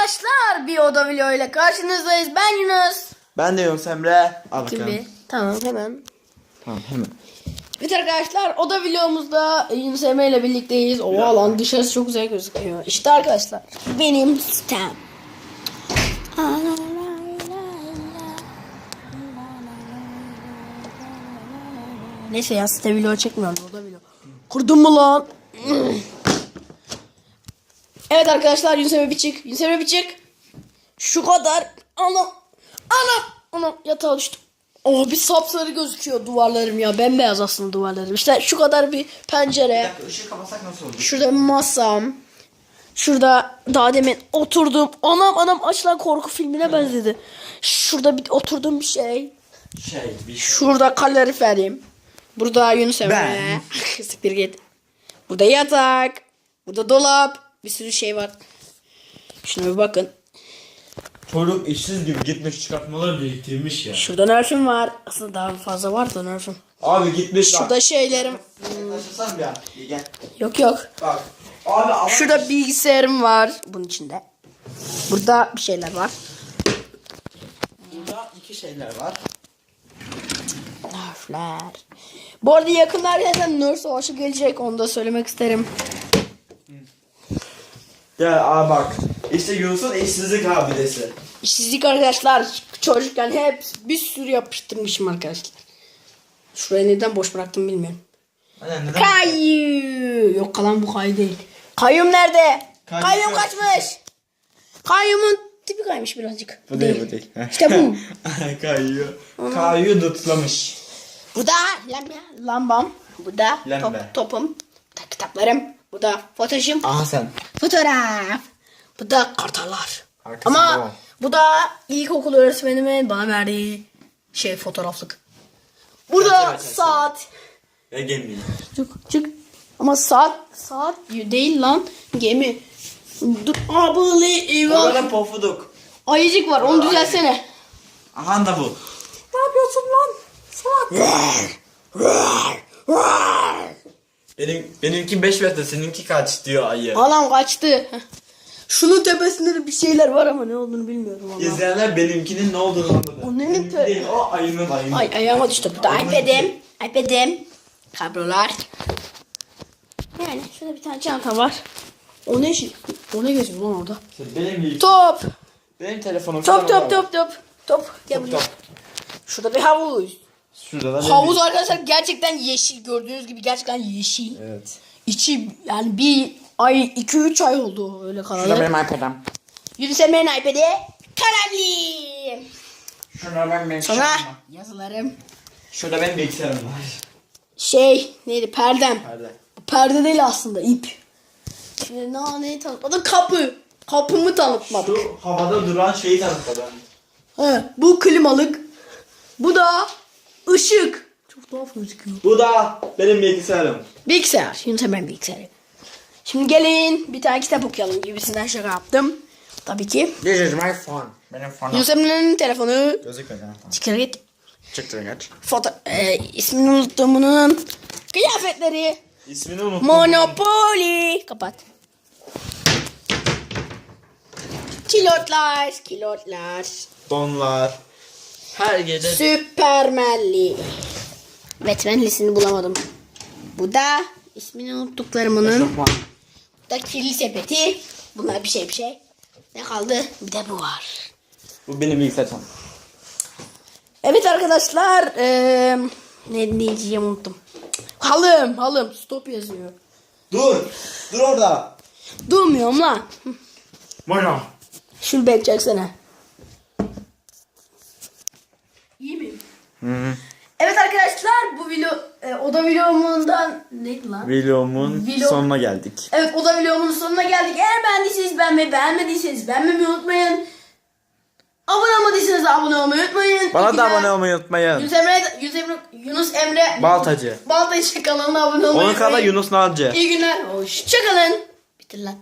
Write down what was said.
arkadaşlar bir oda video ile karşınızdayız. Ben Yunus. Ben de Yunus Emre. Al bakalım. Gibi. Tamam hemen. Tamam hemen. Evet arkadaşlar oda videomuzda Yunus Emre ile birlikteyiz. O alan dışarısı çok güzel gözüküyor. İşte arkadaşlar benim sitem. Neyse ya site video çekmiyorum oda video. Kurdun mu lan? Evet arkadaşlar Yunus Emre bir çık. Yunus Emre bir çık. Şu kadar. Anam. Anam. Anam yatağa düştüm. Oh bir sapsarı gözüküyor duvarlarım ya. Bembeyaz aslında duvarlarım. İşte şu kadar bir pencere. dakika ışığı kapatsak nasıl olur? Şurada bir masam. Şurada daha demin oturdum. Anam anam açılan korku filmine benzedi. Şurada bir oturduğum bir şey. Şey bir şey. Şurada kaloriferim. Burada Yunus Emre. Siktir git. Burada yatak. Burada dolap. Bir sürü şey var. Şuna bir bakın. Çocuk işsiz gibi gitmiş çıkartmaları biriktirmiş ya. Şurada nerfim var. Aslında daha fazla var da nerfim. Abi gitmiş. Şurada şeylerim. Taşısan bir. Gel. Yok yok. Bak. Abi ama Şurada bilgisayarım var bunun içinde. Burada bir şeyler var. burada iki şeyler var. Nerfler. Bu arada yakınlarda zaten Nerf Savaşı gelecek. Onu da söylemek isterim. Ya abi bak. İşte Yunus'un işsizlik abidesi. İşsizlik arkadaşlar. Çocukken hep bir sürü yapıştırmışım arkadaşlar. Şurayı neden boş bıraktım bilmiyorum. Neden? Kayyum. Yok kalan bu kay değil. Kayyum nerede? Kayyum Kayyum kaçmış. Kayyumun tipi kaymış birazcık. Bu değil bu değil. İşte bu. Kayıyor. Kayıyor dutlamış. Bu da lamba, lambam. Bu da top, topum. Bu da kitaplarım. Bu da fotoğrafım. Aha sen. Fotoğraf. Bu da kartallar. Arkasında Ama var. bu da ilkokul öğretmenimin bana verdiği şey fotoğraflık. Burada çerçeve. saat. Ve gemi. Çık çık. Ama saat saat değil lan gemi. Dur abili eyvah. Orada pofuduk. Ayıcık var onu düzelsene. Aha da bu. Ne yapıyorsun lan? Benim benimki 5 metre seninki kaç diyor ayı. Anam kaçtı. Şunun tepesinde de bir şeyler var ama ne olduğunu bilmiyorum ama. İzleyenler benimkinin ne olduğunu anladı. O nenin Benimki te- değil o ayının ayının. Ay ayağıma düştü. Bu da iPad'im. iPad'im. Kablolar. Yani şurada bir tane çanta var. O ne şey? O ne gözüküyor lan orada? Benim. Top. Benim telefonum. Top top top top. Top. Gel Top, buraya. top. Şurada bir havuz. Şurada da benim Havuz ilk. arkadaşlar gerçekten yeşil. Gördüğünüz gibi gerçekten yeşil. Evet. İçi yani bir ay 2-3 ay oldu öyle Şurada kalalı. benim iPad'im. Yunus Emre'nin iPad'i. Kalemli. Şurada benim benim Sonra var. yazılarım. Şurada benim bilgisayarım var. Şey neydi perdem. Nerede? Bu perde değil aslında ip. Şimdi ne neyi tanıtmadı? Kapı. Kapımı tanıtmadık. Şu havada duran şeyi tanıtladım. He, bu klimalık. Bu da ışık. Çok tuhaf gözüküyor. Bu da benim bilgisayarım. Bilgisayar. Yunus Emre'nin bilgisayarı. Şimdi gelin bir tane kitap okuyalım gibisinden şaka yaptım. Tabii ki. This is my phone. Benim fonum. Yunus Emre'nin telefonu. Gözükmüyor ya. Çıkar git. Çıktı geç. Foto e, ismini unuttum bunun. Kıyafetleri. İsmini unuttum. Monopoly. Kapat. Kilotlar, kilotlar. Donlar. Her gece. Süpermenli. Batmanlisini bulamadım. Bu da ismini unuttuklarımın. Eşofman. Bu da kirli sepeti. Bunlar bir şey bir şey. Ne kaldı? Bir de bu var. Bu benim bilgisayarım. Evet arkadaşlar. eee ne diyeceğimi unuttum. Halım halım. Stop yazıyor. Dur. Dur orada. Durmuyorum lan. Bana. Şunu bekleyeceksene. İyi miyim? Evet arkadaşlar bu video videomundan neydi lan? Videomun Vlog- sonuna geldik. Evet oda videomunun sonuna geldik. Eğer beğendiyseniz beğenmeyi, beğenmediyseniz beğenmeyi unutmayın. Abone olmadıysanız da abone olmayı unutmayın. Bana da abone olmayı unutmayın. Yunus Emre, Yunus Emre, Yunus Emre Baltacı. Baltacı kanalına abone olmayı Onun unutmayın. Yunus Nalcı. İyi günler. Hoşçakalın. Bitir lan.